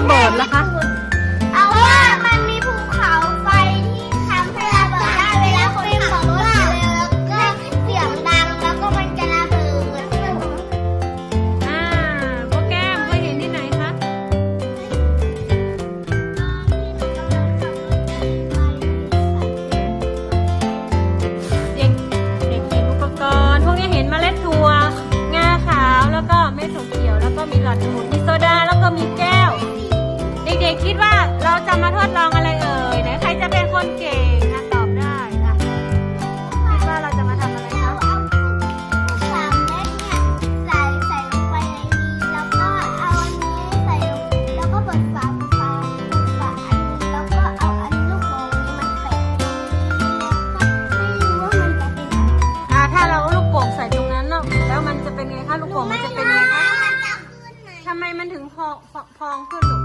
ระเบิดนะคะ เราจะมาทดลองอะไรเอ่ยไหนใครจะเป็นคนเก่งนะตอบได้อะคิดว่าเราจะมาทำอะไรคะสามเม็ดเนี่ยใส่ใส่ลงไปในนี้แล้วก็เอาอันนี้ใส่ลงแล้วก็เปิดฝาฝาเปิดฝาอันนี้แล้วก็เอาอันลูกโป่งนี้มันใส่ตรงนี้แล้วก็ไม่รู้ว่ามันจะเป็นอะไรอ่าถ้าเราเอาลูกโป่งใส่ตรงนั้นแล้วแล้วมันจะเป็นไงคะลูกโป่งมันจะเป็นไงคะมันจะขึ้นไหมทำไมมันถึงพองพองขึ้น